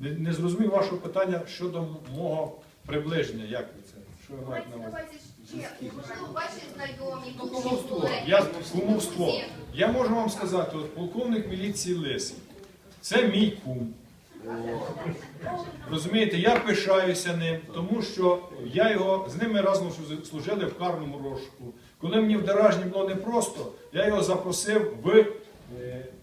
Не, не зрозумів вашого питання щодо мого приближення. Як ви це? Що ви маєте на увазі? Можливо, ваші знайомі, бувші кумовство. колеги. Я кумовство. Я можу вам сказати, от полковник міліції Лисий. Це мій кум. Розумієте, я пишаюся ним, тому що я його з ними разом служили в карному розшуку. Коли мені в Деражні було непросто, я його запросив в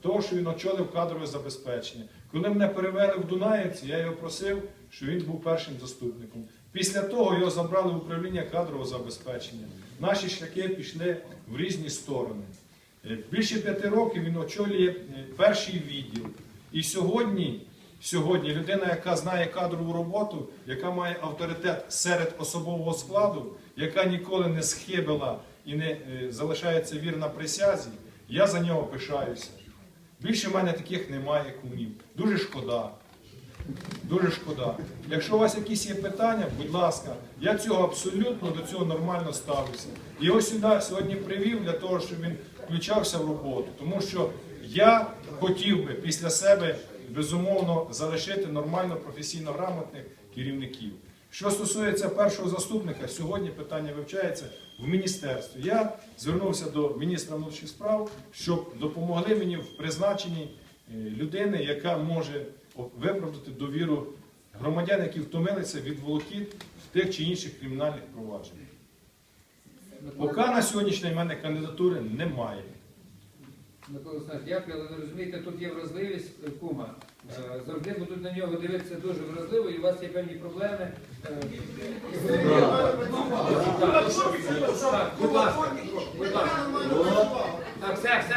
того, що він очолив кадрове забезпечення. Коли мене перевели в Дунаївці, я його просив, щоб він був першим заступником. Після того його забрали в управління кадрового забезпечення. Наші шляхи пішли в різні сторони. Е, Більше п'яти років він очолює е, перший відділ. І сьогодні, сьогодні людина, яка знає кадрову роботу, яка має авторитет серед особового складу, яка ніколи не схибила і не е, залишається вірна присязі, я за нього пишаюся. Більше в мене таких немає кумів. Дуже шкода. Дуже шкода. Якщо у вас якісь є питання, будь ласка, я цього абсолютно до цього нормально ставлюся. Ось сюди сьогодні привів для того, щоб він включався в роботу. Тому що я хотів би після себе безумовно залишити нормально професійно грамотних керівників. Що стосується першого заступника, сьогодні питання вивчається в міністерстві. Я звернувся до міністра внутрішніх справ, щоб допомогли мені в призначенні е, людини, яка може виправдати довіру громадян, які втомилися від волокіт в тих чи інших кримінальних провадженнях. Поки на сьогоднішній мене кандидатури немає. Микола Олександрович, дякую, але ви розумієте, тут є вразливість е, кума. Е, Завжди будуть на нього дивитися дуже вразливо, і у вас є певні проблеми. Е, Так, так, будь ласка, будь ласка. Так, все, все.